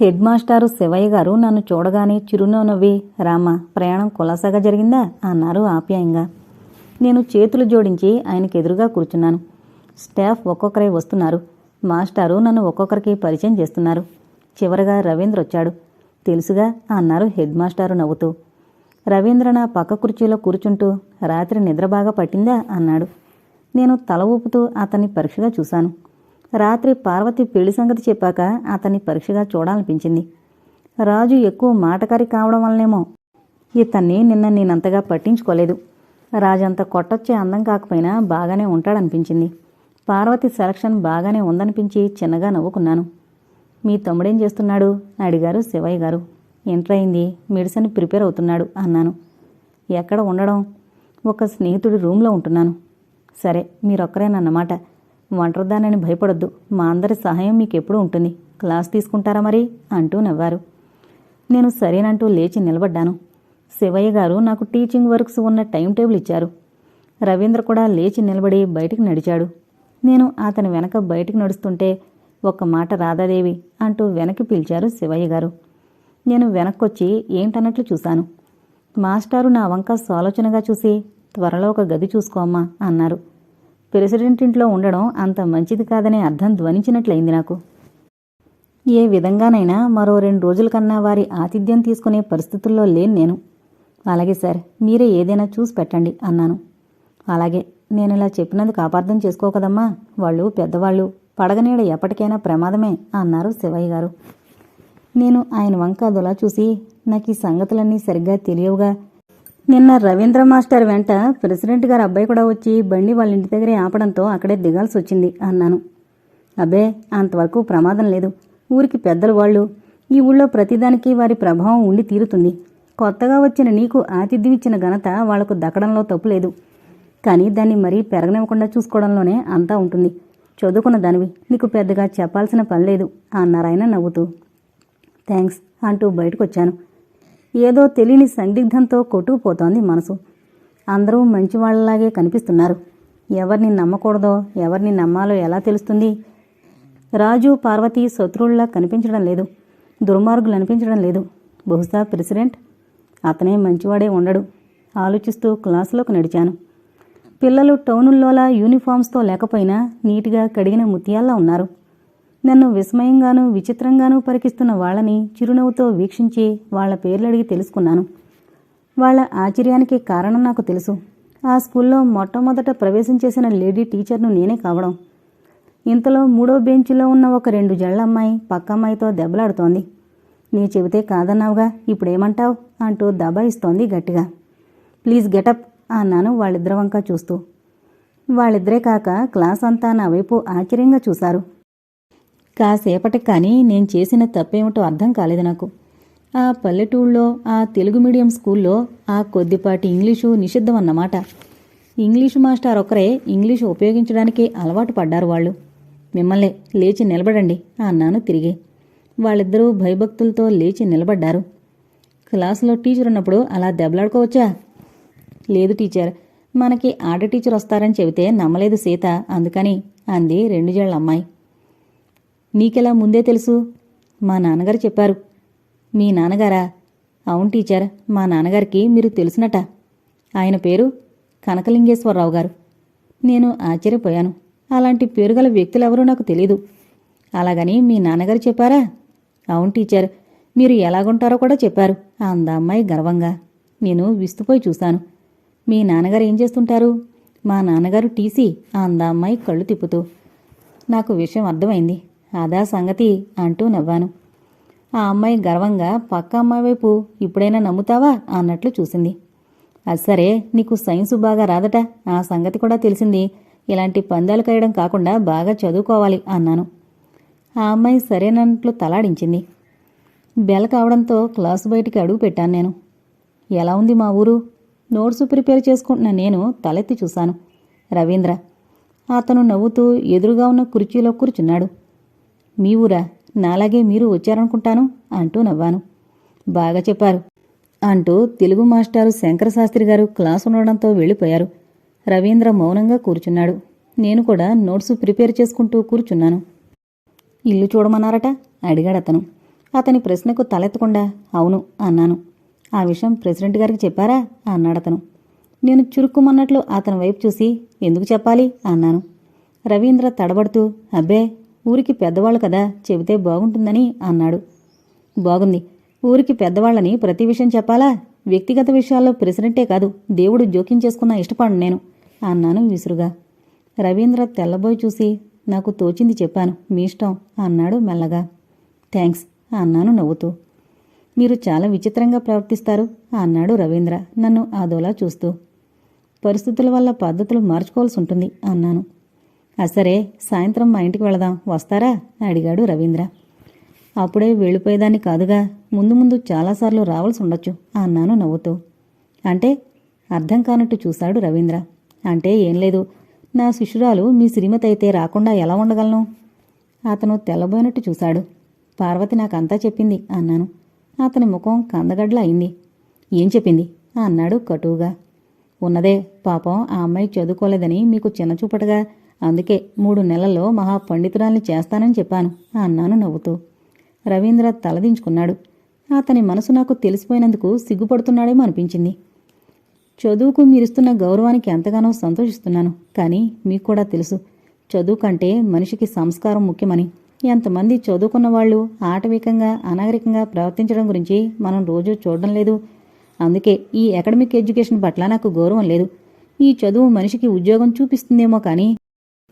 Head మాస్టారు శివయ్య గారు నన్ను చూడగానే చిరునవ్వి రామ ప్రయాణం కులాసాగా జరిగిందా? అన్నారు ఆప్యాయంగా. నేను చేతులు జోడించి ఆయనకు ఎదురుగా కూర్చున్నాను. స్టాఫ్ ఒక్కొక్కరే వస్తున్నారు. మాస్టారు నన్ను ఒక్కొక్కరికి పరిచయం చేస్తున్నారు. చివరగా రవీంద్ర వచ్చాడు. తెలుసుగా అన్నారు హెడ్ మాస్టారు నవ్వుతూ. రవీంద్ర నా పక్క కుర్చీలో కూర్చుంటూ రాత్రి నిద్ర బాగా పట్టిందా? అన్నాడు. నేను తల ఊపుతూ అతన్ని పరీక్షగా చూశాను. రాత్రి పార్వతి పెళ్ళి సంగతి చెప్పాక అతన్ని పరీక్షగా చూడాలనిపించింది. రాజు ఎక్కువ మాటకారి కావడం వల్లనేమో ఇతన్ని నిన్న నేనంతగా పట్టించుకోలేదు. రాజంత కొట్టొచ్చే అందం కాకపోయినా బాగానే ఉంటాడనిపించింది. పార్వతి సెలక్షన్ బాగానే ఉందనిపించి చిన్నగా నవ్వుకున్నాను. మీ తమ్ముడేం చేస్తున్నాడు? అడిగారు శివయ్య గారు. ఎంటర్ అయింది మెడిసిన్ ప్రిపేర్ అవుతున్నాడు అన్నాను. ఎక్కడ ఉండడం? ఒక స్నేహితుడి రూమ్లో ఉంటున్నాను. సరే మీరొక్కరేనన్నమాట ఒంటరిదానని భయపడొద్దు. మా అందరి సహాయం మీకు ఎప్పుడూ ఉంటుంది. క్లాస్ తీసుకుంటారా మరి? అంటూ నవ్వారు. నేను సరేనంటూ లేచి నిలబడ్డాను. శివయ్య గారు నాకు టీచింగ్ వర్క్స్ ఉన్న టైం టేబుల్ ఇచ్చారు. రవీంద్ర కూడా లేచి నిలబడి బయటికి నడిచాడు. నేను అతని వెనక బయటికి నడుస్తుంటే ఒక్క మాట రాధాదేవి అంటూ వెనక్కి పిలిచారు శివయ్య గారు. నేను వెనక్కొచ్చి ఏంటన్నట్లు చూశాను. మాస్టారు నా వంక సాలోచనగా చూసి త్వరలో ఒక గది చూసుకోమ్మా అన్నారు. ప్రెసిడెంట్ ఇంట్లో ఉండడం అంత మంచిది కాదనే అర్థం ధ్వనించినట్లయింది నాకు. ఏ విధంగానైనా మరో రెండు రోజుల కన్నా వారి ఆతిథ్యం తీసుకునే పరిస్థితుల్లో లేను నేను. అలాగే సార్ మీరే ఏదైనా చూసి పెట్టండి అన్నాను. అలాగే నేను ఇలా చెప్పినందుకు అపార్థం చేసుకోకదమ్మా వాళ్ళు పెద్దవాళ్ళు పడగనీడ ఎప్పటికైనా ప్రమాదమే అన్నారు శివయ్య గారు. నేను ఆయన వంకాదులా చూసి నాకు ఈ సంగతులన్నీ సరిగ్గా తెలియవుగా నిన్న రవీంద్ర మాస్టర్ వెంట ప్రెసిడెంట్ గారు అబ్బాయి కూడా వచ్చి బండి వాళ్ళ ఇంటి దగ్గరే ఆపడంతో అక్కడే దిగాల్సి వచ్చింది అన్నాను. అబ్బే అంతవరకు ప్రమాదం లేదు. ఊరికి పెద్దలు వాళ్ళు. ఈ ఊళ్ళో ప్రతిదానికి వారి ప్రభావం ఉండి తీరుతుంది. కొత్తగా వచ్చిన నీకు ఆతిథ్యం ఇచ్చిన ఘనత వాళ్ళకు దక్కడంలో తప్పులేదు కానీ దాన్ని మరీ పెరగనివ్వకుండా చూసుకోవడంలోనే అంతా ఉంటుంది. చదువుకున్న దానివి. నీకు పెద్దగా చెప్పాల్సిన పని లేదు అన్నారాయన నవ్వుతూ. థ్యాంక్స్ అంటూ బయటకొచ్చాను. ఏదో తెలియని సందిగ్ధంతో కొట్టుకుపోతోంది మనసు. అందరూ మంచివాళ్ళలాగే కనిపిస్తున్నారు. ఎవరిని నమ్మకూడదో ఎవరిని నమ్మాలో ఎలా తెలుస్తుంది? రాజు పార్వతి శత్రువుల్లా కనిపించడం లేదు. దుర్మార్గులు అనిపించడం లేదు. బహుశా ప్రెసిడెంట్? అతనే మంచివాడే ఉండడు. ఆలోచిస్తూ క్లాసులోకి నడిచాను. పిల్లలు టౌనుల్లోలా యూనిఫామ్స్తో లేకపోయినా నీటిగా కడిగిన ముత్యాల్లా ఉన్నారు. నన్ను విస్మయంగానూ విచిత్రంగానూ పరికిస్తున్న వాళ్ళని చిరునవ్వుతో వీక్షించి వాళ్ళ పేర్లడిగి తెలుసుకున్నాను. వాళ్ళ ఆశ్చర్యానికి కారణం నాకు తెలుసు. ఆ స్కూల్లో మొట్టమొదట ప్రవేశం చేసిన లేడీ టీచర్ను నేనే కావడం. ఇంతలో మూడో బెంచ్లో ఉన్న ఒక రెండు జళ్ళమ్మాయి పక్కమ్మాయితో పక్క అమ్మాయితో దెబ్బలాడుతోంది. నీ చెబితే కాదన్నావుగా ఇప్పుడేమంటావు? అంటూ దబాయిస్తోంది గట్టిగా. ప్లీజ్ గెటప్ అన్నాను వాళ్ళిద్దరి వంక చూస్తూ. వాళ్ళిద్దరే కాక క్లాస్ అంతా నా వైపు ఆశ్చర్యంగా చూశారు. కాసేపటికి కానీ నేను చేసిన తప్పేమిటో అర్థం కాలేదు నాకు. ఆ పల్లెటూళ్ళలో ఆ తెలుగు మీడియం స్కూల్లో ఆ కొద్దిపాటి ఇంగ్లీషు నిషిద్ధం అన్నమాట. ఇంగ్లీషు మాస్టర్ ఒకరే ఇంగ్లీషు ఉపయోగించడానికి అలవాటు పడ్డారు వాళ్ళు. మిమ్మల్ని లేచి నిలబడండి అన్నాను తిరిగి. వాళ్ళిద్దరూ భయభక్తులతో లేచి నిలబడ్డారు. క్లాసులో టీచర్ ఉన్నప్పుడు అలా దెబ్బలాడుకోవచ్చా? లేదు టీచర్ మనకి ఆడ టీచర్ వస్తారని చెబితే నమ్మలేదు సీత అందుకని అంది రెండు జళ్ళ అమ్మాయి. నీకెలా ముందే తెలుసు? మా నాన్నగారు చెప్పారు. మీ నాన్నగారా? అవును టీచర్ మా నాన్నగారికి మీరు తెలుసునట. ఆయన పేరు కనకలింగేశ్వరరావు గారు. నేను ఆశ్చర్యపోయాను. అలాంటి పేరు గల వ్యక్తులెవరూ నాకు తెలీదు. అలాగని మీ నాన్నగారు చెప్పారా? అవును టీచర్ మీరు ఎలాగుంటారో కూడా చెప్పారు. అంద అమ్మాయి గర్వంగా. నేను విస్తుపోయి చూశాను. మీ నాన్నగారు ఏం చేస్తుంటారు? మా నాన్నగారు టీసీ అంద అమ్మాయి కళ్ళు తిప్పుతూ. నాకు విషయం అర్థమైంది. అదా సంగతి అంటూ నవ్వాను. ఆ అమ్మాయి గర్వంగా పక్క అమ్మాయి వైపు ఇప్పుడైనా నమ్ముతావా? అన్నట్లు చూసింది. అది సరే నీకు సైన్సు బాగా రాదట. ఆ సంగతి కూడా తెలిసింది. ఇలాంటి పందాలు కయడం కాకుండా బాగా చదువుకోవాలి అన్నాను. ఆ అమ్మాయి సరేనట్లు తలాడించింది. బెల కావడంతో క్లాస్ బయటికి అడుగు పెట్టాను నేను. ఎలా ఉంది మా ఊరు? నోట్సు ప్రిపేర్ చేసుకుంటున్న నేను తలెత్తి చూశాను. రవీంద్ర. అతను నవ్వుతూ ఎదురుగా ఉన్న కుర్చీలో కూర్చున్నాడు. మీ ఊరా నాలాగే మీరు వచ్చారనుకుంటాను అంటూ నవ్వాను. బాగా చెప్పారు. అంటూ తెలుగు మాస్టారు శంకరశాస్త్రి గారు క్లాస్ ఉండడంతో వెళ్ళిపోయారు. రవీంద్ర మౌనంగా కూర్చున్నాడు. నేను కూడా నోట్సు ప్రిపేర్ చేసుకుంటూ కూర్చున్నాను. ఇల్లు చూడమన్నారట? అడిగాడు అతను అతని ప్రశ్నకు తలెత్తకుండా అవును అన్నాను. ఆ విషయం ప్రెసిడెంట్ గారికి చెప్పారా? అన్నాడు అతను నేను చురుక్కుమన్నట్లు అతని వైపు చూసి ఎందుకు చెప్పాలి? అన్నాను. రవీంద్ర తడబడుతూ అబ్బే ఊరికి పెద్దవాళ్ళు కదా చెబితే బాగుంటుందని అన్నాడు. బాగుంది. ఊరికి పెద్దవాళ్ళని ప్రతి విషయం చెప్పాలా? వ్యక్తిగత విషయాల్లో ప్రెసిడెంటే కాదు దేవుడు జోక్యం చేసుకున్న ఇష్టపడను నేను అన్నాను విసురుగా. రవీంద్ర తెల్లబోయి చూసి నాకు తోచింది చెప్పాను మీ ఇష్టం అన్నాడు మెల్లగా. థ్యాంక్స్ అన్నాను నవ్వుతూ. మీరు చాలా విచిత్రంగా ప్రవర్తిస్తారు అన్నాడు రవీంద్ర నన్ను ఆదోలా చూస్తూ. పరిస్థితుల వల్ల పద్ధతులు మార్చుకోవాల్సి ఉంటుంది అన్నాను. సరే సాయంత్రం మా ఇంటికి వెళదాం. వస్తారా? అడిగాడు రవీంద్ర. అప్పుడే వెళ్ళిపోయేదాన్ని కాదుగా. ముందు ముందు చాలాసార్లు రావాల్సి ఉండొచ్చు అన్నాను నవ్వుతూ. అంటే? అర్థం కానట్టు చూశాడు రవీంద్ర. అంటే ఏం లేదు. నా శిష్యురాలు మీ శ్రీమతి అయితే రాకుండా ఎలా ఉండగలను? అతను తెల్లబోయినట్టు చూశాడు. పార్వతి నాకంతా చెప్పింది అన్నాను. అతని ముఖం కందగడ్ల అయింది. ఏం చెప్పింది? అన్నాడు కటువుగా. ఉన్నదే. పాపం ఆ అమ్మాయి చదువుకోలేదని మీకు చిన్నచూపటగా అందుకే మూడు నెలల్లో మహా పండితురాల్ని చేస్తానని చెప్పాను అన్నాను నవ్వుతూ. రవీంద్ర తలదించుకున్నాడు. అతని మనసు నాకు తెలిసిపోయినందుకు సిగ్గుపడుతున్నాడేమో అనిపించింది. చదువుకు మీరిస్తున్న గౌరవానికి ఎంతగానో సంతోషిస్తున్నాను కానీ మీకు కూడా తెలుసు చదువు కంటే మనిషికి సంస్కారం ముఖ్యమని. ఎంతమంది చదువుకున్న వాళ్ళు ఆటవికంగా అనాగరికంగా ప్రవర్తించడం గురించి మనం రోజూ చూడడం లేదు. అందుకే ఈ అకాడమిక్ ఎడ్యుకేషన్ పట్ల నాకు గౌరవం లేదు. ఈ చదువు మనిషికి ఉద్యోగం చూపిస్తుందేమో కానీ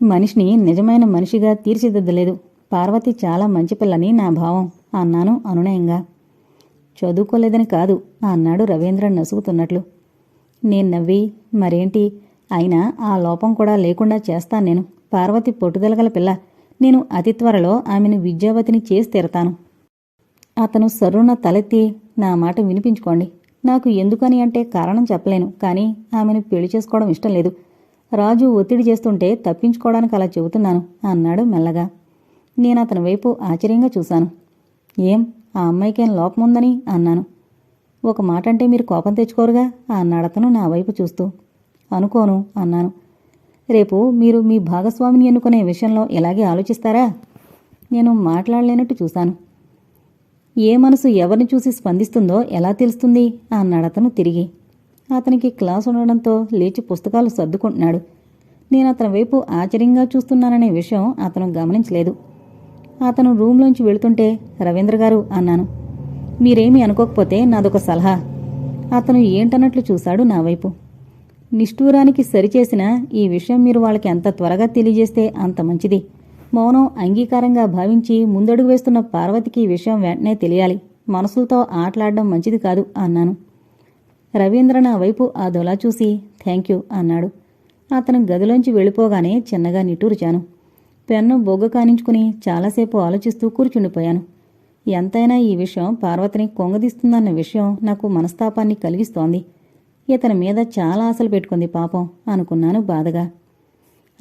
మనిషిని నిజమైన మనిషిగా తీర్చిదిద్దలేదు. పార్వతి చాలా మంచి పిల్లని నా భావం అన్నాను అనునయంగా. చదువుకోలేదని కాదు అన్నాడు రవీంద్ర నసుగుతున్నట్లు. నేను నవ్వి మరేంటి? అయినా ఆ లోపం కూడా లేకుండా చేస్తాను నేను. పార్వతి పొట్టుదలగల పిల్ల. నేను అతి త్వరలో ఆమెను విద్యావతిని చేసి తీరతాను. అతను సర్రున తలెత్తి నా మాట వినిపించుకోండి. నాకు ఎందుకని అంటే కారణం చెప్పలేను కానీ ఆమెను పెళ్ళి చేసుకోవడం ఇష్టం లేదు. రాజు ఒత్తిడి చేస్తుంటే తప్పించుకోవడానికి అలా చెబుతున్నాను అన్నాడు మెల్లగా. నేను అతని వైపు ఆశ్చర్యంగా చూశాను. ఏం ఆ అమ్మాయికేం లోపం ఉందని అన్నాను. ఒక మాట అంటే మీరు కోపం తెచ్చుకోరుగా అన్నాడతను నా వైపు చూస్తూ. అనుకోను అన్నాను. రేపు మీరు మీ భాగస్వామిని ఎన్నుకునే విషయంలో ఇలాగే ఆలోచిస్తారా? నేను మాట్లాడలేనట్టు చూశాను. ఏ మనసు ఎవరిని చూసి స్పందిస్తుందో ఎలా తెలుస్తుంది? అన్నాడతను తిరిగి. అతనికి క్లాస్ ఉండడంతో లేచి పుస్తకాలు సర్దుకుంటున్నాడు. నేను అతని వైపు ఆశ్చర్యంగా చూస్తున్నాననే విషయం అతను గమనించలేదు. అతను రూమ్లోంచి వెళుతుంటే రవీంద్ర గారు అన్నాను మీరేమీ అనుకోకపోతే నాదొక సలహా. అతను ఏంటన్నట్లు చూశాడు నా వైపు. నిష్ఠూరానికి సరిచేసిన ఈ విషయం మీరు వాళ్ళకి ఎంత త్వరగా తెలియజేస్తే అంత మంచిది. మౌనం అంగీకారంగా భావించి ముందడుగు వేస్తున్న పార్వతికి ఈ విషయం వెంటనే తెలియాలి. మనసులతో ఆటలాడడం మంచిది కాదు అన్నాను. రవీంద్ర నా వైపు ఆ దొలా చూసి థ్యాంక్ యూ అన్నాడు. అతను గదిలోంచి వెళ్ళిపోగానే చిన్నగా నిట్టూర్చాను. పెన్ను బొగ్గ కానించుకుని చాలాసేపు ఆలోచిస్తూ కూర్చుండిపోయాను. ఎంతైనా ఈ విషయం పార్వతిని కొంగదీస్తుందన్న విషయం నాకు మనస్తాపాన్ని కలిగిస్తోంది. ఇతని మీద చాలా ఆశలు పెట్టుకుంది పాపం అనుకున్నాను బాధగా.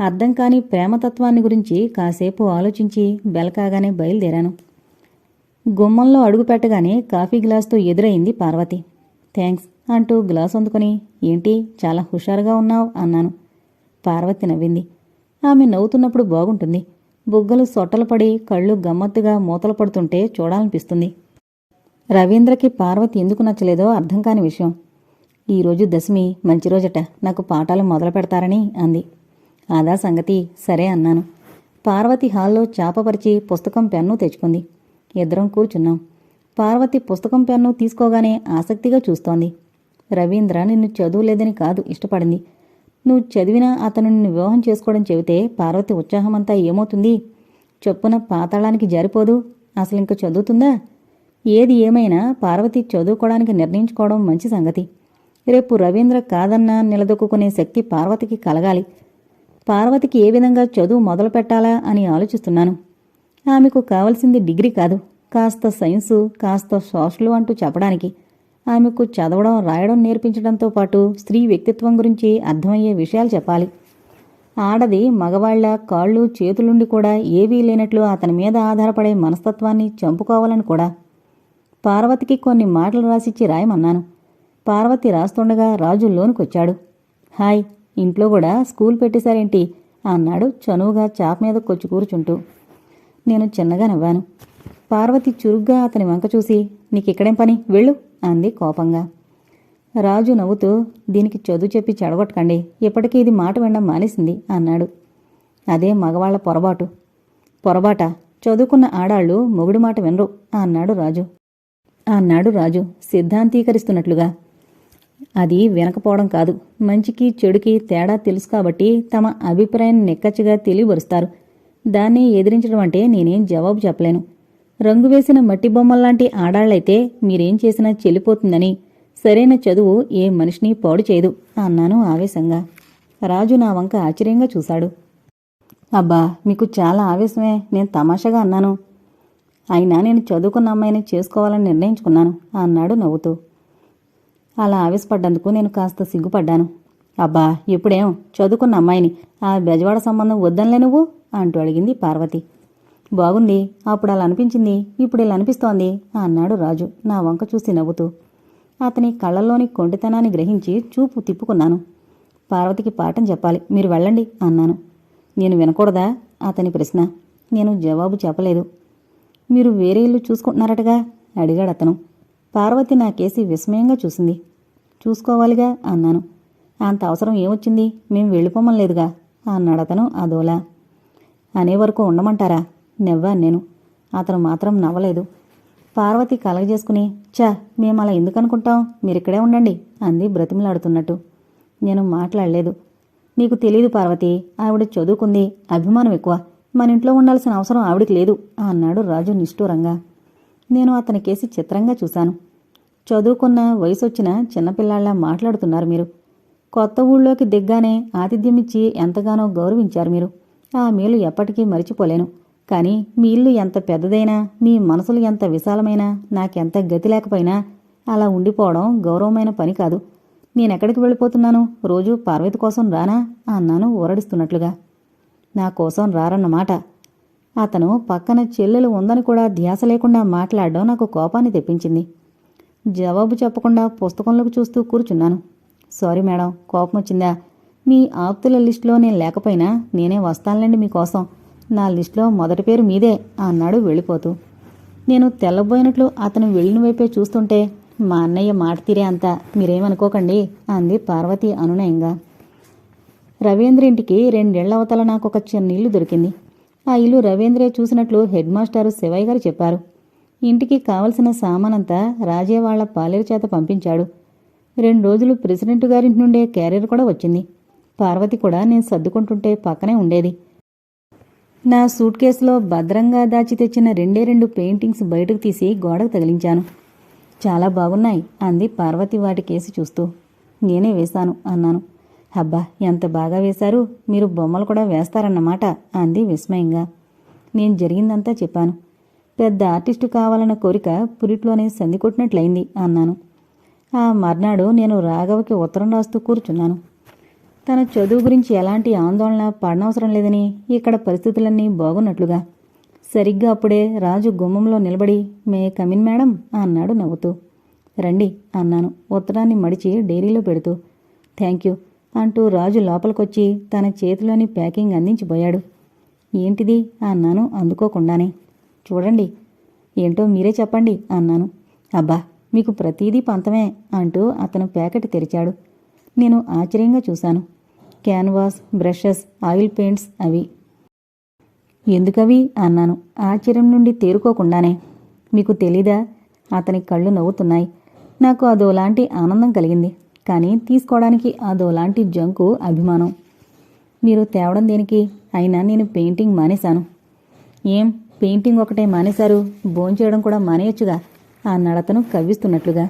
అర్థం కాని ప్రేమతత్వాన్ని గురించి కాసేపు ఆలోచించి బెలకాగానే బయలుదేరాను. గుమ్మంలో అడుగు పెట్టగానే కాఫీ గ్లాస్తో ఎదురైంది పార్వతి. థ్యాంక్స్ అంటూ గ్లాస్ అందుకొని ఏంటి చాలా హుషారుగా ఉన్నావు? అన్నాను. పార్వతి నవ్వింది. ఆమె నవ్వుతున్నప్పుడు బాగుంటుంది. బుగ్గలు సొట్టలు పడి కళ్ళు గమ్మత్తుగా మూతలు పడుతుంటే చూడాలనిపిస్తుంది. రవీంద్రకి పార్వతి ఎందుకు నచ్చలేదో అర్థం కాని విషయం. ఈరోజు దశమి మంచి రోజట. నాకు పాఠాలు మొదలు పెడతారని అంది. ఆదా సంగతి. సరే అన్నాను. పార్వతి హాల్లో చాపపరిచి పుస్తకం పెన్ను తెచ్చుకుంది. ఇద్దరం కూర్చున్నాం. పార్వతి పుస్తకం పెన్ను తీసుకోగానే ఆసక్తిగా చూస్తోంది. రవీంద్ర నిన్ను చదువులేదని కాదు ఇష్టపడింది. నువ్వు చదివినా అతను నిన్ను వివాహం చేసుకోవడం చెబితే పార్వతి ఉత్సాహమంతా ఏమవుతుంది? చొప్పున పాతాళానికి జారిపోదు? అసలు ఇంక చదువుతుందా? ఏది ఏమైనా పార్వతి చదువుకోవడానికి నిర్ణయించుకోవడం మంచి సంగతి. రేపు రవీంద్ర కాదన్నా నిలదొక్కునే శక్తి పార్వతికి కలగాలి. పార్వతికి ఏ విధంగా చదువు మొదలు పెట్టాలా అని ఆలోచిస్తున్నాను. ఆమెకు కావలసింది డిగ్రీ కాదు. కాస్త సైన్సు కాస్త సోషలు అంటూ చెప్పడానికి. ఆమెకు చదవడం రాయడం నేర్పించడంతో పాటు స్త్రీ వ్యక్తిత్వం గురించి అర్థమయ్యే విషయాలు చెప్పాలి. ఆడది మగవాళ్ళ కాళ్ళు చేతులుండి కూడా ఏవీ లేనట్లు అతని మీద ఆధారపడే మనస్తత్వాన్ని చంపుకోవాలని కూడా. పార్వతికి కొన్ని మాటలు రాసిచ్చి రాయమన్నాను. పార్వతి రాస్తుండగా రాజు లోనుకొచ్చాడు. హాయ్ ఇంట్లో కూడా స్కూల్ పెట్టేశారేంటి? అన్నాడు చనువుగా చాప మీద కొచ్చి కూర్చుంటూ. నేను చిన్నగా నవ్వాను. పార్వతి చురుగ్గా అతని వంక చూసి నీకిక్కడేం పని? వెళ్ళు అంది కోపంగా. రాజు నవ్వుతూ దీనికి చదువు చెప్పి చెడగొట్టకండి. ఇప్పటికీ ఇది మాట వినడం మానేసింది అన్నాడు. అదే మగవాళ్ళ పొరబాటు పొరబాట చదువుకున్న ఆడాళ్ళు మొగుడి మాట వినరు అన్నాడు రాజు. అన్నాడు రాజు సిద్ధాంతీకరిస్తున్నట్లుగా. అది వినకపోవడం కాదు. మంచికి చెడుకి తేడా తెలుసు కాబట్టి తమ అభిప్రాయాన్ని నెక్కచ్చిగా తెలియబరుస్తారు దాన్ని ఎదిరించడం అంటే నేనేం జవాబు చెప్పలేను. రంగు వేసిన మట్టి బొమ్మల్లాంటి ఆడాళ్ళైతే మీరేం చేసినా చెల్లిపోతుందని. సరైన చదువు ఏ మనిషిని పాడు చేయదు అన్నాను ఆవేశంగా. రాజు నా వంక ఆశ్చర్యంగా చూశాడు. అబ్బా మీకు చాలా ఆవేశమే. నేను తమాషాగా అన్నాను. అయినా నేను చదువుకున్న అమ్మాయిని చేసుకోవాలని నిర్ణయించుకున్నాను అన్నాడు నవ్వుతూ. అలా ఆవేశపడ్డందుకు నేను కాస్త సిగ్గుపడ్డాను. అబ్బా ఇప్పుడేం చదువుకున్న అమ్మాయిని. ఆ బెజవాడ సంబంధం వద్దనిలే నువ్వు? అంటూ అడిగింది పార్వతి. బాగుంది అప్పుడు అలా అనిపించింది ఇప్పుడు ఇలా అనిపిస్తోంది అన్నాడు రాజు నా వంక చూసి నవ్వుతూ. అతని కళ్ళల్లోని కొండితనాన్ని గ్రహించి చూపు తిప్పుకున్నాను. పార్వతికి పాఠం చెప్పాలి మీరు వెళ్ళండి అన్నాను. నేను వినకూడదా? అతని ప్రశ్న. నేను జవాబు చెప్పలేదు. మీరు వేరే ఇల్లు చూసుకుంటున్నారటగా? అడిగాడు అతను. పార్వతి నా కేసి విస్మయంగా చూసింది. చూసుకోవాలిగా అన్నాను. అంత అవసరం ఏమొచ్చింది? మేము వెళ్ళిపోమలేదుగా అన్నాడు అతను అదోలా. అనే వరకు ఉండమంటారా? నవ్వాను నేను. అతను మాత్రం నవ్వలేదు. పార్వతి కలగజేసుకుని చా మేము అలా ఎందుకు అనుకుంటాం మీరిక్కడే ఉండండి అంది బ్రతిమలాడుతున్నట్టు. నేను మాట్లాడలేదు. నీకు తెలీదు పార్వతి ఆవిడ చదువుకుంది. అభిమానం ఎక్కువ. మన ఇంట్లో ఉండాల్సిన అవసరం ఆవిడికి లేదు అన్నాడు రాజు నిష్ఠూరంగా. నేను అతని కేసి చిత్రంగా చూశాను. చదువుకున్న వయసొచ్చిన చిన్నపిల్లాళ్ళ మాట్లాడుతున్నారు మీరు. కొత్త ఊళ్ళోకి దిగ్గానే ఆతిథ్యమిచ్చి ఎంతగానో గౌరవించారు మీరు. ఆ మేలు ఎప్పటికీ మరిచిపోలేను. కానీ మీ ఇల్లు ఎంత పెద్దదైనా మీ మనసులు ఎంత విశాలమైనా నాకెంత గతి లేకపోయినా అలా ఉండిపోవడం గౌరవమైన పని కాదు. నేనెక్కడికి వెళ్ళిపోతున్నాను? రోజు పార్వతి కోసం రానా? అన్నాను ఊరడిస్తున్నట్లుగా. నా కోసం రారన్నమాట. అతను పక్కన చెల్లెలు ఉందని కూడా ధ్యాస లేకుండా మాట్లాడడం నాకు కోపాన్ని తెప్పించింది. జవాబు చెప్పకుండా పుస్తకంలోకి చూస్తూ కూర్చున్నాను. సారీ మేడం కోపం వచ్చిందా మీ ఆప్తుల లిస్టులో నేను లేకపోయినా నేనే వస్తానులేండి మీకోసం. నా లిస్టులో మొదటి పేరు మీదే అన్నాడు వెళ్ళిపోతూ. నేను తెల్లబోయినట్లు అతను వెళ్ళిన వైపే చూస్తుంటే మా అన్నయ్య మాట తీరే అంతా మీరేమనుకోకండి అంది పార్వతి అనునయంగా. రవీంద్ర ఇంటికి రెండేళ్ళ అవతల నాకు ఒక చిన్న ఇల్లు దొరికింది. ఆ ఇల్లు రవీంద్రే చూసినట్లు హెడ్ మాస్టారు శివయ్య గారు చెప్పారు. ఇంటికి కావలసిన సామానంతా రాజే వాళ్ళ పాలేరు చేత పంపించాడు. రెండు రోజులు ప్రెసిడెంట్ గారింటి నుండే క్యారియర్ కూడా వచ్చింది. పార్వతి కూడా నేను సర్దుకుంటుంటే పక్కనే ఉండేది. నా సూట్ కేసులో భద్రంగా దాచి తెచ్చిన రెండే రెండు పెయింటింగ్స్ బయటకు తీసి గోడకు తగిలించాను. చాలా బాగున్నాయి అంది పార్వతి వాటి కేసి చూస్తూ. నేనే వేశాను అన్నాను. అబ్బా ఎంత బాగా వేశారు? మీరు బొమ్మలు కూడా వేస్తారన్నమాట అంది విస్మయంగా. నేను జరిగిందంతా చెప్పాను. పెద్ద ఆర్టిస్టు కావాలన్న కోరిక పురిట్లోనే సంధి కొట్టినట్లయింది అన్నాను. ఆ మర్నాడు నేను రాఘవకి ఉత్తరం రాస్తూ కూర్చున్నాను. తన చదువు గురించి ఎలాంటి ఆందోళన పడనవసరం లేదని ఇక్కడ పరిస్థితులన్నీ బాగున్నట్లుగా. సరిగ్గా అప్పుడే రాజు గుమ్మంలో నిలబడి మే కమిన్ మేడం అన్నాడు నవ్వుతూ. రండి అన్నాను ఉత్తరాన్ని మడిచి డైరీలో పెడుతూ. థ్యాంక్ యూ అంటూ రాజు లోపలికొచ్చి తన చేతిలోని ప్యాకింగ్ అందించిపోయాడు. ఏంటిది అన్నాను అందుకోకుండానే. చూడండి ఏంటో మీరే చెప్పండి అన్నాను. అబ్బా మీకు ప్రతీదీ పంతమే అంటూ అతను ప్యాకెట్ తెరిచాడు. నేను ఆశ్చర్యంగా చూశాను. క్యాన్వాస్ బ్రషెస్ ఆయిల్ పెయింట్స్ అవి. ఎందుకవి? అన్నాను. ఆశ్చర్యం నుండి తేరుకోకుండానే. మీకు తెలీదా? అతని కళ్ళు నవ్వుతున్నాయి. నాకు అదోలాంటి ఆనందం కలిగింది. కానీ తీసుకోవడానికి అదోలాంటి జంకు అభిమానం. మీరు తేవడం దేనికి? అయినా నేను పెయింటింగ్ మానేశాను. ఏం? పెయింటింగ్ ఒకటే మానేశారు? భోంచేయడం కూడా మానేయొచ్చుగా? అన్నాడతను కవ్విస్తున్నట్లుగా.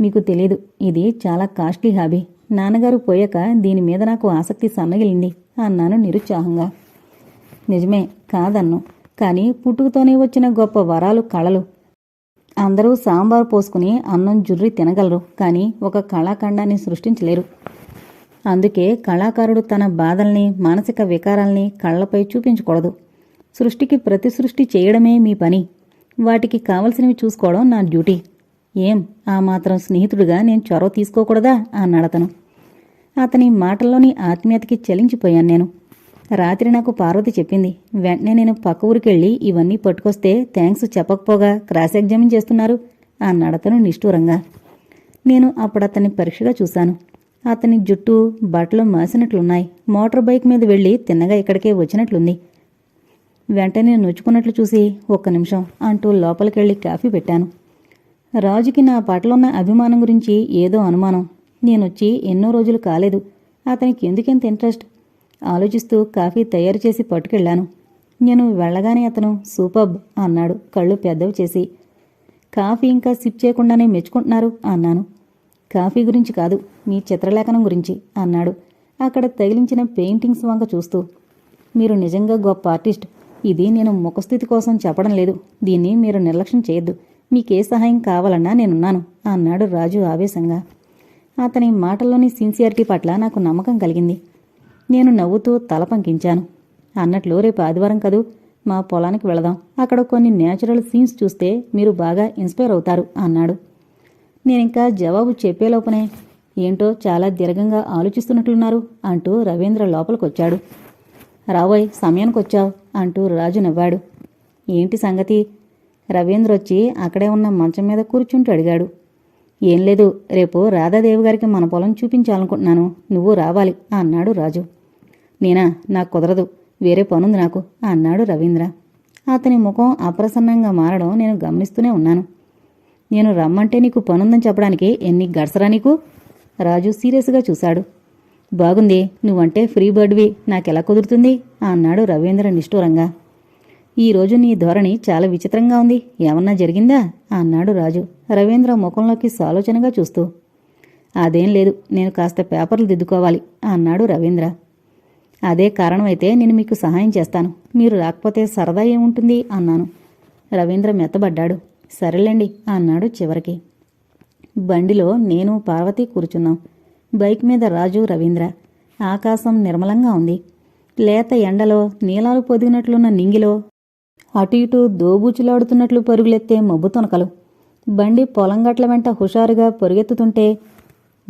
మీకు తెలీదు. ఇది చాలా కాస్ట్లీ హాబీ. నాన్నగారు పోయాక దీని మీద నాకు ఆసక్తి సన్నగిలింది అన్నాను నిరుత్సాహంగా. నిజమే కాదన్ను కానీ పుట్టుకతోనే వచ్చిన గొప్ప వరాలు కళలు. అందరూ సాంబార్ పోసుకుని అన్నం జుర్రి తినగలరు కానీ ఒక కళాఖండాన్ని సృష్టించలేరు. అందుకే కళాకారుడు తన బాధల్ని మానసిక వికారాల్ని కళ్ళపై చూపించకూడదు. సృష్టికి ప్రతి సృష్టి చేయడమే మీ పని. వాటికి కావలసినవి చూసుకోవడం నా డ్యూటీ. ఏం? ఆ మాత్రం స్నేహితుడిగా నేను చొరవ తీసుకోకూడదా? అన్నాడతను అతని. మాటల్లోని ఆత్మీయతకి చలించిపోయాను నేను. రాత్రి నాకు పార్వతి చెప్పింది. వెంటనే నేను పక్క ఊరికెళ్ళి ఇవన్నీ పట్టుకొస్తే థ్యాంక్స్ చెప్పకపోగా క్రాస్ ఎగ్జామిన్ చేస్తున్నారు? అన్నాడతను నిష్ఠూరంగా. నేను అప్పుడు అతన్ని పరీక్షగా చూశాను. అతని జుట్టు బట్టలు మాసినట్లున్నాయి. మోటార్ బైక్ మీద వెళ్ళి తిన్నగా ఇక్కడికే వచ్చినట్లుంది. వెంటనే నొచ్చుకున్నట్లు చూసి ఒక్క నిమిషం అంటూ లోపలికెళ్ళి కాఫీ పెట్టాను. రాజుకి నా పట్లున్న అభిమానం గురించి ఏదో అనుమానం. నేనొచ్చి ఎన్నో రోజులు కాలేదు. అతనికి ఎందుకెంత ఇంట్రెస్ట్? ఆలోచిస్తూ కాఫీ తయారు చేసి పట్టుకెళ్ళాను. నేను వెళ్ళగానే అతను సూపబ్ అన్నాడు కళ్ళు పెద్దవి చేసి. కాఫీ ఇంకా సిప్ చేయకుండానే మెచ్చుకుంటున్నారు అన్నాను. కాఫీ గురించి కాదు మీ చిత్రలేఖనం గురించి అన్నాడు అక్కడ తగిలించిన పెయింటింగ్స్ వంక చూస్తూ. మీరు నిజంగా గొప్ప ఆర్టిస్ట్. ఇది నేను ముఖస్థితి కోసం చెప్పడం లేదు. దీన్ని మీరు నిర్లక్ష్యం చేయొద్దు. మీకే సహాయం కావాలన్నా నేనున్నాను అన్నాడు రాజు ఆవేశంగా. అతని మాటల్లోని సిన్సియారిటీ పట్ల నాకు నమ్మకం కలిగింది. నేను నవ్వుతూ తల పంకించాను. అన్నట్లు రేపు ఆదివారం కదూ మా పొలానికి వెళదాం. అక్కడ కొన్ని నేచురల్ సీన్స్ చూస్తే మీరు బాగా ఇన్స్పైర్ అవుతారు అన్నాడు. నేనింకా జవాబు చెప్పేలోపనే ఏంటో చాలా దీర్ఘంగా ఆలోచిస్తున్నట్లున్నారు అంటూ రవీంద్ర లోపలికొచ్చాడు. రావోయ్ సమయానికొచ్చావు అంటూ రాజు నవ్వాడు. ఏంటి సంగతి? రవీంద్ర వచ్చి అక్కడే ఉన్న మంచం మీద కూర్చుంటూ అడిగాడు. ఏం లేదు రేపు రాధాదేవి గారికి మన పొలం చూపించాలనుకుంటున్నాను. నువ్వు రావాలి అన్నాడు రాజు. నేనా నాకు కుదరదు వేరే పనుంది నాకు అన్నాడు రవీంద్ర. అతని ముఖం అప్రసన్నంగా మారడం నేను గమనిస్తూనే ఉన్నాను. నేను రమ్మంటే నీకు పనుందని చెప్పడానికి ఎన్ని గడసరా నీకు? రాజు సీరియస్గా చూశాడు. బాగుంది నువ్వంటే ఫ్రీ బర్డ్వి నాకెలా కుదురుతుంది? అన్నాడు రవీంద్ర నిష్ఠూరంగా. ఈరోజు నీ ధోరణి చాలా విచిత్రంగా ఉంది. ఏమన్నా జరిగిందా? అన్నాడు రాజు. రవీంద్ర ముఖంలోకి సాలోచనగా చూస్తూ. అదేం లేదు నేను కాస్త పేపర్లు దిద్దుకోవాలి అన్నాడు రవీంద్ర. అదే కారణమైతే నేను మీకు సహాయం చేస్తాను. మీరు రాకపోతే సరదా ఏముంటుంది? అన్నాను. రవీంద్ర మెత్తబడ్డాడు. సరేలేండి అన్నాడు చివరికి. బండిలో నేను పార్వతి కూర్చున్నాం. బైక్ మీద రాజు రవీంద్ర. ఆకాశం నిర్మలంగా ఉంది. లేత ఎండలో నీలాలు పొదిగినట్లున్న నింగిలో అటు ఇటు దోబూచులాడుతున్నట్లు పరుగులెత్తే మబ్బు తొనకలు. బండి పొలం గట్ల వెంట హుషారుగా పరుగెత్తుతుంటే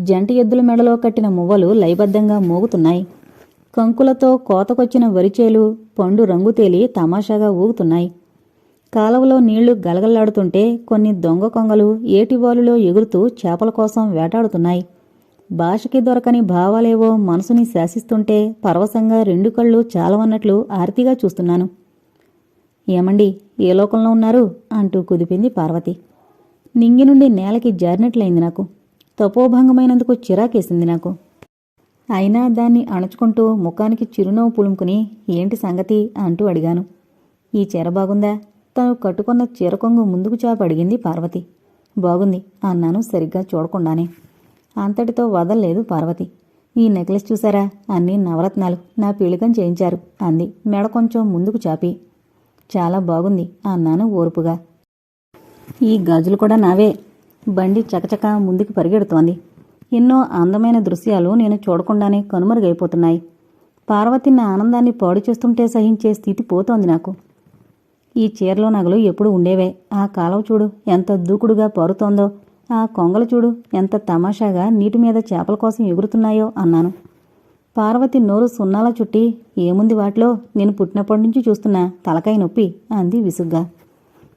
జంట ఎద్దుల మెడలో కట్టిన మువ్వలు లయబద్ధంగా మోగుతున్నాయి. కంకులతో కోతకొచ్చిన వరిచేలు పండు రంగు తేలి తమాషాగా ఊగుతున్నాయి. కాలవలో నీళ్ళు గలగల్లాడుతుంటే కొన్ని దొంగ కొంగలు ఏటివాలులో ఎగురుతూ చేపల కోసం వేటాడుతున్నాయి. భాషకి దొరకని భావాలేవో మనసుని శాసిస్తుంటే పరవశంగా రెండు కళ్ళు చాలవన్నట్లు ఆర్తిగా చూస్తున్నాను. ఏమండి ఏ లోకంలో ఉన్నారు? అంటూ కుదిపింది పార్వతి. నింగి నుండి నేలకి జారినట్లయింది నాకు. తపోభంగమైనందుకు చిరాకేసింది నాకు. అయినా దాన్ని అణుచుకుంటూ ముఖానికి చిరునవ్వు పులుముకుని ఏంటి సంగతి అంటూ అడిగాను. ఈ చీర బాగుందా? తను కట్టుకున్న చీర కొంగు ముందుకు చాప అడిగింది పార్వతి. బాగుంది అన్నాను సరిగ్గా చూడకుండానే. అంతటితో వదల్లేదు పార్వతి. ఈ నెక్లెస్ చూసారా? అన్నీ నవరత్నాలు. నా పీళికం చేయించారు అంది మెడ కొంచెం ముందుకు చాపి. చాలా బాగుంది అన్నాను ఓర్పుగా. ఈ గాజులు కూడా నావే. బండి చకచక ముందుకు పరిగెడుతోంది. ఎన్నో అందమైన దృశ్యాలు నేను చూడకుండానే కనుమరుగైపోతున్నాయి. పార్వతి నా ఆనందాన్ని పాడు చేస్తుంటే సహించే స్థితి పోతోంది నాకు. ఈ చీరలో నగలు ఎప్పుడు ఉండేవే. ఆ కాలవ చూడు ఎంత దూకుడుగా పారుతోందో. ఆ కొంగలు చూడు ఎంత తమాషాగా నీటి మీద చేపల కోసం ఎగురుతున్నాయో అన్నాను. పార్వతి నోరు సున్నాల చుట్టి ఏముంది వాటిలో? నేను పుట్టినప్పటి నుంచి చూస్తున్నా తలకాయ నొప్పి అంది విసుగ్గా.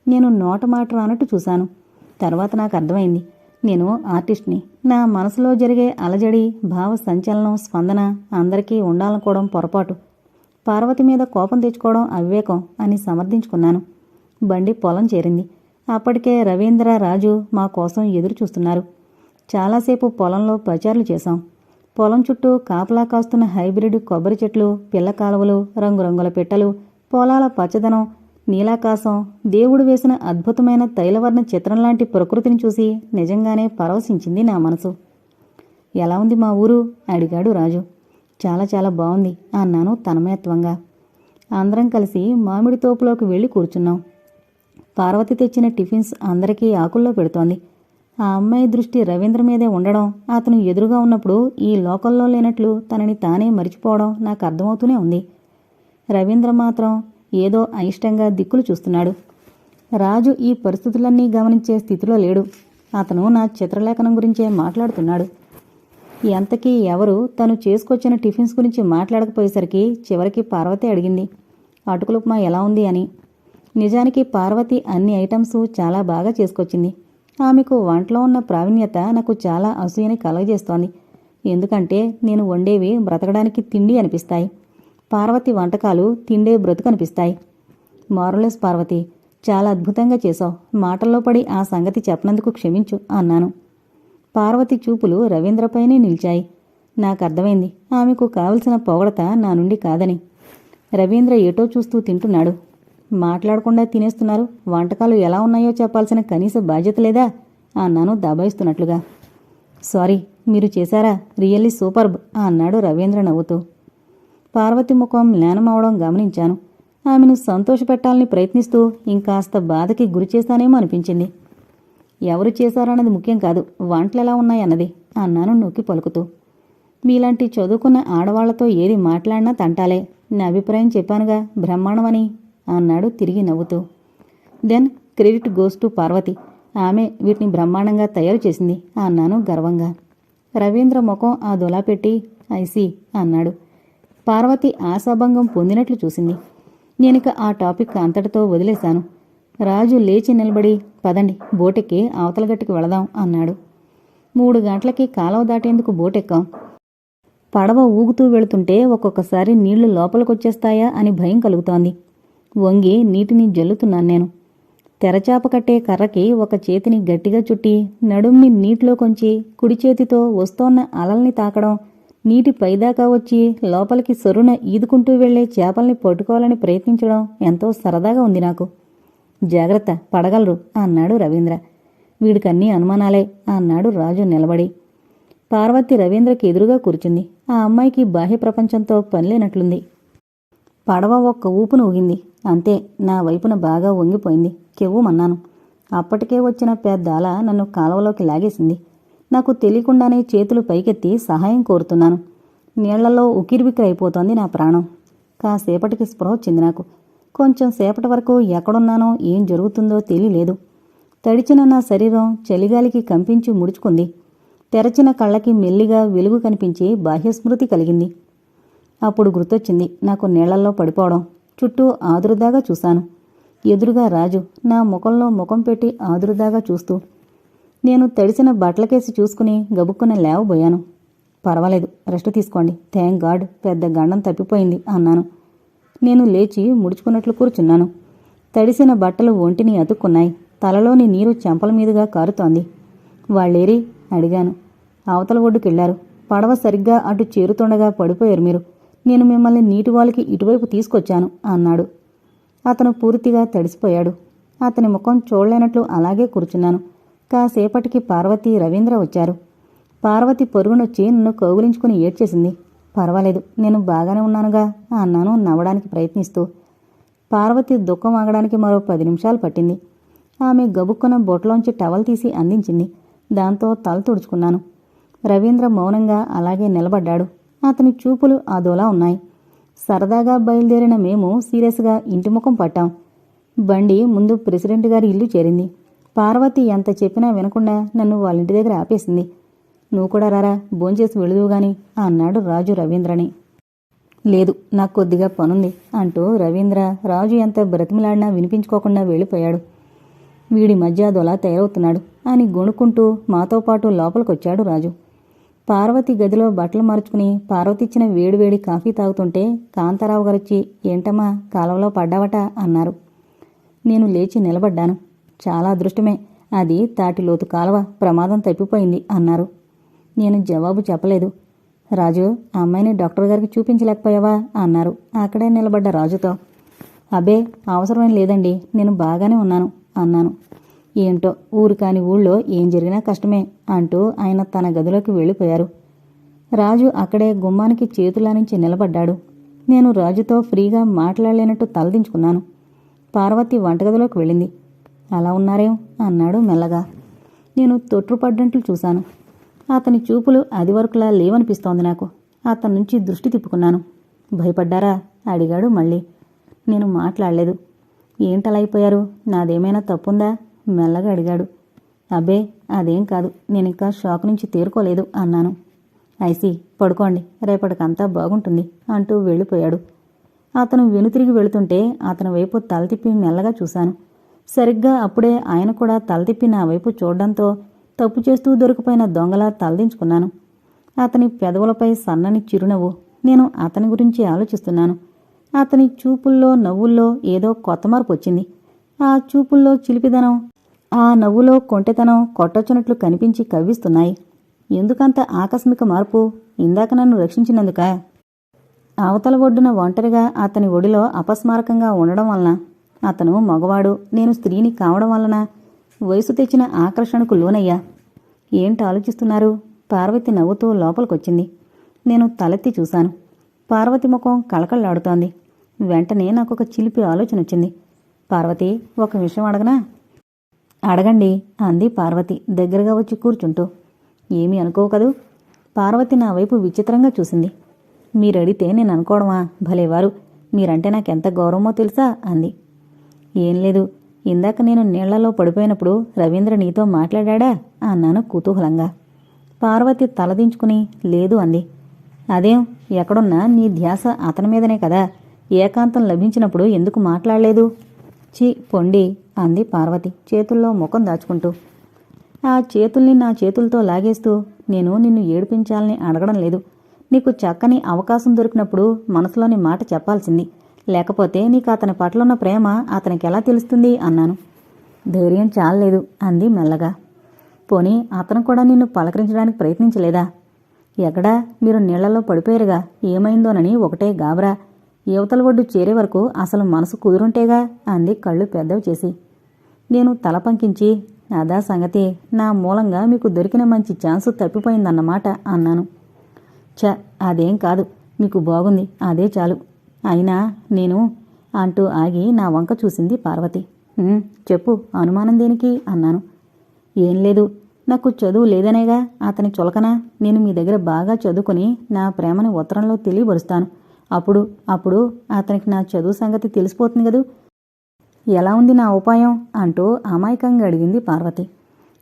నేను నోట మాట రానట్టు చూశాను. తర్వాత నాకు అర్థమైంది. నేను ఆర్టిస్ట్ని. నా మనసులో జరిగే అలజడి భావ సంచలనం స్పందన అందరికీ ఉండాలనుకోవడం పొరపాటు. పార్వతి మీద కోపం తెచ్చుకోవడం అవివేకం అని సమర్థించుకున్నాను. బండి పొలం చేరింది. అప్పటికే రవీంద్ర రాజు మా కోసం ఎదురు చూస్తున్నారు చాలాసేపు పొలంలో ప్రచారాలు చేశాం. పొలం చుట్టూ కాపలా కాస్తున్న హైబ్రిడ్ కొబ్బరి చెట్లు పిల్ల కాలువలు రంగురంగుల పిట్టలు పొలాల పచ్చదనం నీలాకాశం దేవుడు వేసిన అద్భుతమైన తైలవర్ణ చిత్రం లాంటి ప్రకృతిని చూసి నిజంగానే పరవశించింది నా మనసు. ఎలా ఉంది మా ఊరు? అడిగాడు రాజు. చాలా చాలా బాగుంది అన్నాను తన్మయత్వంగా. అందరం కలిసి మామిడి తోపులోకి వెళ్ళి కూర్చున్నాం. పార్వతి తెచ్చిన టిఫిన్స్ అందరికీ ఆకుల్లో పెడుతోంది. ఆ అమ్మాయి దృష్టి రవీంద్ర మీదే ఉండడం అతను ఎదురుగా ఉన్నప్పుడు ఈ లోకల్లో లేనట్లు తనని తానే మరిచిపోవడం నాకు అర్థమవుతూనే ఉంది. రవీంద్ర మాత్రం ఏదో అయిష్టంగా దిక్కులు చూస్తున్నాడు. రాజు ఈ పరిస్థితులన్నీ గమనించే స్థితిలో లేడు. అతను నా చిత్రలేఖనం గురించే మాట్లాడుతున్నాడు. ఎంతకీ ఎవరు తను చేసుకొచ్చిన టిఫిన్స్ గురించి మాట్లాడకపోయేసరికి చివరికి పార్వతి అడిగింది అటుకులుప్మా ఎలా ఉంది? అని. నిజానికి పార్వతి అన్ని ఐటమ్స్ చాలా బాగా చేసుకొచ్చింది. ఆమెకు వంటలో ఉన్న ప్రావీణ్యత నాకు చాలా అసూయని కలగజేస్తోంది. ఎందుకంటే నేను వండేవి బ్రతకడానికి తిండి అనిపిస్తాయి. పార్వతి వంటకాలు తిండే బ్రతుకు అనిపిస్తాయి. మారులెస్ పార్వతి చాలా అద్భుతంగా చేశావు. మాటల్లో పడి ఆ సంగతి చెప్పనందుకు క్షమించు అన్నాను. పార్వతి చూపులు రవీంద్రపైనే నిలిచాయి. నాకు అర్థమైంది ఆమెకు కావలసిన పొగడత నా నుండి కాదని. రవీంద్ర ఏటో చూస్తూ తింటున్నాడు. మాట్లాడకుండా తినేస్తున్నారు. వంటకాలు ఎలా ఉన్నాయో చెప్పాల్సిన కనీస బాధ్యత లేదా? అన్నాను దబాయిస్తున్నట్లుగా. సారీ మీరు చేశారా? రియల్లీ సూపర్బ్ అన్నాడు రవీంద్ర నవ్వుతూ. పార్వతి ముఖం లీనమవడం గమనించాను. ఆమెను సంతోషపెట్టాలని ప్రయత్నిస్తూ ఇంకాస్త బాధకి గురి అనిపించింది. ఎవరు చేశారన్నది ముఖ్యం కాదు వంటలు ఎలా ఉన్నాయన్నది అన్నాను నొక్కి పలుకుతూ. మీలాంటి చదువుకున్న ఆడవాళ్ళతో ఏది మాట్లాడినా తంటాలే. నా అభిప్రాయం చెప్పానుగా బ్రహ్మాండమని. అన్నాడు తిరిగి నవ్వుతూ. Then credit goes to Parvati. ఆమె వీటిని బ్రహ్మాండంగా తయారు చేసింది అన్నాను గర్వంగా. రవీంద్ర ముఖం ఆ దొలా పెట్టి ఐసి అన్నాడు. పార్వతి ఆశాభంగం పొందినట్లు చూసింది. నేనిక ఆ టాపిక్ అంతటితో వదిలేశాను. రాజు లేచి నిలబడి పదండి బోటెక్కి అవతలగట్టుకు వెళదాం అన్నాడు. మూడు గంటలకి కాలువ దాటేందుకు బోటెక్కాం. పడవ ఊగుతూ వెళుతుంటే ఒక్కొక్కసారి నీళ్ళు లోపలికొచ్చేస్తాయా అని భయం కలుగుతోంది. వంగి నీటిని జల్లుతున్నాను నేను. తెరచాప కట్టే కర్రకి ఒక చేతిని గట్టిగా చుట్టి నడుంని నీటిలో కొంచి కుడి చేతితో వస్తోన్న అలల్ని తాకడం నీటి పైదాకా వచ్చి లోపలికి సొరున ఈదుకుంటూ వెళ్ళే చేపల్ని పట్టుకోవాలని ప్రయత్నించడం ఎంతో సరదాగా ఉంది నాకు. జాగ్రత్త పడగలరు అన్నాడు రవీంద్ర. వీడికన్నీ అనుమానాలే అన్నాడు రాజు నిలబడి. పార్వతి రవీంద్రకి ఎదురుగా కూర్చుంది. ఆ అమ్మాయికి బాహ్య ప్రపంచంతో పనిలేనట్లుంది. పడవ ఒక్క ఊపును ఊగింది అంతే నా వైపున బాగా వంగిపోయింది. కెవ్వుమన్నాను. అప్పటికే వచ్చిన పెద్దాల నన్ను కాలువలోకి లాగేసింది. నాకు తెలియకుండానే చేతులు పైకెత్తి సహాయం కోరుతున్నాను. నీళ్ళలో ఉకిరిబిక్కిరైపోతోంది నా ప్రాణం. కాసేపటికి స్పృహ వచ్చింది నాకు. కొంచెం సేపటి వరకు ఎక్కడున్నానో ఏం జరుగుతుందో తెలియలేదు. తడిచిన నా శరీరం చలిగాలికి కంపించి ముడుచుకుంది. తెరచిన కళ్ళకి మెల్లిగా వెలుగు కనిపించి బాహ్యస్మృతి కలిగింది. అప్పుడు గుర్తొచ్చింది నాకు నీళ్ళలో పడిపోవడం. చుట్టూ ఆదురుదాగా చూశాను. ఎదురుగా రాజు నా ముఖంలో ముఖం పెట్టి ఆదురుదాగా చూస్తూ నేను తడిసిన బట్టలకేసి చూసుకుని గబుక్కున లేవబోయాను. పర్వాలేదు రెస్ట్ తీసుకోండి. థ్యాంక్ గాడ్ పెద్ద గండం తప్పిపోయింది అన్నాను. నేను లేచి ముడుచుకున్నట్లు కూర్చున్నాను. తడిసిన బట్టలు ఒంటిని అతుక్కున్నాయి. తలలోని నీరు చెంపల మీదుగా కారుతోంది. వాళ్ళేరి అడిగాను. అవతల ఒడ్డుకెళ్ళారు. పడవ సరిగ్గా అటు చేరుతుండగా పడిపోయారు మీరు. నేను మిమ్మల్ని నీటి వాళ్ళకి ఇటువైపు తీసుకొచ్చాను అన్నాడు. అతను పూర్తిగా తడిసిపోయాడు. అతని ముఖం చూడలేనట్లు అలాగే కూర్చున్నాను. కాసేపటికి పార్వతి రవీంద్ర వచ్చారు. పార్వతి పొరుగునొచ్చి నన్ను కౌగులించుకుని ఏడ్చేసింది. పర్వాలేదు నేను బాగానే ఉన్నానుగా అన్నాను నవ్వడానికి ప్రయత్నిస్తూ. పార్వతి దుఃఖం ఆగడానికి మరో పది నిమిషాలు పట్టింది. ఆమె గబుక్కున బొట్లోంచి టవల్ తీసి అందించింది. దాంతో తల తుడుచుకున్నాను. రవీంద్ర మౌనంగా అలాగే నిలబడ్డాడు. అతని చూపులు అదోలా ఉన్నాయి. సరదాగా బయలుదేరిన మేము సీరియస్గా ఇంటి ముఖం పట్టాం. బండి ముందు ప్రెసిడెంట్ గారి ఇల్లు చేరింది. పార్వతి ఎంత చెప్పినా వినకుండా నన్ను వాళ్ళ ఇంటి దగ్గర ఆపేసింది. నువ్వు కూడా రారా భోంచేసి వెళుదువు గాని అన్నాడు రాజు రవీంద్రని. లేదు నాకు కొద్దిగా పనుంది అంటూ రవీంద్ర రాజు ఎంత బ్రతిమిలాడినా వినిపించుకోకుండా వెళ్ళిపోయాడు. వీడి మధ్య అదోలా తయారవుతున్నాడు అని గొణుక్కుంటూ మాతో పాటు లోపలికొచ్చాడు రాజు. పార్వతి గదిలో బట్టలు మార్చుకుని పార్వతిచ్చిన వేడివేడి కాఫీ తాగుతుంటే కాంతారావు గారొచ్చి ఏంటమ్మా కాలంలో పడ్డావట? అన్నారు. నేను లేచి నిలబడ్డాను. చాలా అదృష్టమే. అది తాటిలోతు కాలవ ప్రమాదం తప్పిపోయింది అన్నారు. నేను జవాబు చెప్పలేదు. రాజు ఆ అమ్మాయిని డాక్టర్ గారికి చూపించలేకపోయావా? అన్నారు. అక్కడే నిలబడ్డ రాజుతో. అబే అవసరమేం లేదండి. నేను బాగానే ఉన్నాను అన్నాను. ఏంటో? ఊరు కాని ఊళ్ళో ఏం జరిగినా కష్టమే అంటూ ఆయన తన గదిలోకి వెళ్ళిపోయారు. రాజు అక్కడే గుమ్మానికి చేతులానించి నిలబడ్డాడు. నేను రాజుతో ఫ్రీగా మాట్లాడలేనట్టు తలదించుకున్నాను పార్వతి వంటగదిలోకి వెళ్ళింది. అలా ఉన్నారేం? అన్నాడు మెల్లగా. నేను తొట్టుపడ్డంట్లు చూశాను. అతని చూపులు అది వరకులా లేవనిపిస్తోంది నాకు. అతని నుంచి దృష్టి తిప్పుకున్నాను. భయపడ్డారా? అడిగాడు మళ్ళీ. నేను మాట్లాడలేదు. ఏంటలా అయిపోయారు? నాదేమైనా తప్పుందా? మెల్లగా అడిగాడు. అబ్బే అదేం కాదు. నేను ఇంకా షాక్ నుంచి తేరుకోలేదు అన్నాను. ఐసి పడుకోండి. రేపటికంతా బాగుంటుంది అంటూ వెళ్ళిపోయాడు. అతను వెనుతిరిగి వెళుతుంటే అతని వైపు తల తిప్పి మెల్లగా చూశాను. సరిగ్గా అప్పుడే ఆయన కూడా తల తిప్పి నా వైపు చూడడంతో తప్పు చేస్తూ దొరికిపోయిన దొంగలా తలదించుకున్నాను. అతని పెదవులపై సన్నని చిరునవ్వు నేను అతని గురించి ఆలోచిస్తున్నాను. అతని చూపుల్లో నవ్వుల్లో ఏదో కొత్త మార్పు వచ్చింది. ఆ చూపుల్లో చిలిపిదనం ఆ నవ్వులో కొంటెతనం కొట్టొచ్చినట్లు కనిపించి కవ్విస్తున్నాయి. ఎందుకంత ఆకస్మిక మార్పు? ఇందాక నన్ను రక్షించినందుక? అవతల ఒడ్డున ఒంటరిగా అతని ఒడిలో అపస్మారకంగా ఉండడం వలన అతను మగవాడు నేను స్త్రీని కావడం వలన వయసు తెచ్చిన ఆకర్షణకు లోనయ్యా. ఏంటి ఆలోచిస్తున్నారు? పార్వతి నవ్వుతూ లోపలికొచ్చింది. నేను తలెత్తి చూశాను. పార్వతి ముఖం కళకళలాడుతోంది. వెంటనే నాకొక చిలిపి ఆలోచన వచ్చింది పార్వతి ఒక విషయం అడగనా? అడగండి అంది పార్వతి దగ్గరగా వచ్చి కూర్చుంటూ. ఏమీ అనుకోవు కదూ? పార్వతి నా వైపు విచిత్రంగా చూసింది. మీరడితే నేను అనుకోవడమా? భలేవారు మీరంటే నాకెంత గౌరవమో తెలుసా? అంది. ఏం లేదు. ఇందాక నేను నీళ్ళలో పడిపోయినప్పుడు రవీంద్ర నీతో మాట్లాడా అన్నాను కుతూహలంగా. పార్వతి తలదించుకుని లేదు అంది. అదేం? ఎక్కడున్నా నీ ధ్యాస అతని మీదనే కదా. ఏకాంతం లభించినప్పుడు ఎందుకు మాట్లాడలేదు? చి పొండి అంది పార్వతి చేతుల్లో ముఖం దాచుకుంటూ. ఆ చేతుల్ని నా చేతులతో లాగేస్తూ నేను నిన్ను ఏడిపించాలని అడగడం లేదు. నీకు చక్కని అవకాశం దొరికినప్పుడు మనసులోని మాట చెప్పాల్సింది. లేకపోతే నీకు అతని పట్ల ఉన్న ప్రేమ అతనికి ఎలా తెలుస్తుంది అన్నాను. ధైర్యం చాలలేదు అంది మెల్లగా. పోనీ అతను కూడా నిన్ను పలకరించడానికి ప్రయత్నించలేదా? ఎక్కడా మీరు నీళ్ళలో పడిపోయారుగా ఏమైందోనని ఒకటే గాబరా. యువతల ఒడ్డు చేరే వరకు అసలు మనసు కుదురుంటేగా అంది కళ్ళు పెద్దవి చేసి. నేను తల పంకించి అదా సంగతి నా మూలంగా మీకు దొరికిన మంచి ఛాన్సు తప్పిపోయిందన్నమాట అన్నాను. చ అదేం కాదు మీకు బాగుంది అదే చాలు. అయినా నేను అంటూ ఆగి నా వంక చూసింది పార్వతి. చెప్పు అనుమానం దేనికి? అన్నాను. ఏం లేదు నాకు చదువు లేదనేగా అతని చులకన నేను మీ దగ్గర బాగా చదువుకుని నా ప్రేమని ఉత్తరంలో తెలియబరుస్తాను అప్పుడు అప్పుడు అతనికి నా చదువు సంగతి తెలిసిపోతుంది కదూ? ఎలా ఉంది నా ఉపాయం? అంటూ అమాయకంగా అడిగింది పార్వతి.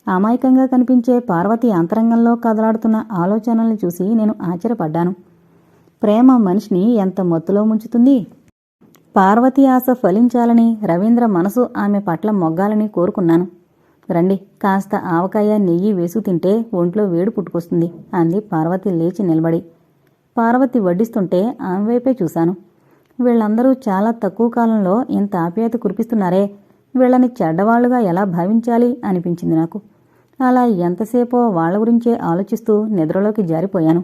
అమాయకంగా కనిపించే పార్వతి అంతరంగంలో కదలాడుతున్న ఆలోచనల్ని చూసి నేను ఆశ్చర్యపడ్డాను. ప్రేమ మనిషిని ఎంత మత్తులో ముంచుతుంది? పార్వతి ఆశ ఫలించాలని రవీంద్ర మనసు ఆమె పట్ల మొగ్గాలని కోరుకున్నాను. రండి కాస్త ఆవకాయ నెయ్యి వేసు తింటే ఒంట్లో వేడి పుట్టుకొస్తుంది అంది పార్వతి లేచి నిలబడి. పార్వతి వడ్డిస్తుంటే ఆమె వైపే చూశాను. వీళ్ళందరూ చాలా తక్కువ కాలంలో ఇంత ఆప్యాయత కురిపిస్తున్నారే వీళ్ళని చెడ్డవాళ్ళుగా ఎలా భావించాలి అనిపించింది నాకు. అలా ఎంతసేపో వాళ్ళ గురించే ఆలోచిస్తూ నిద్రలోకి జారిపోయాను.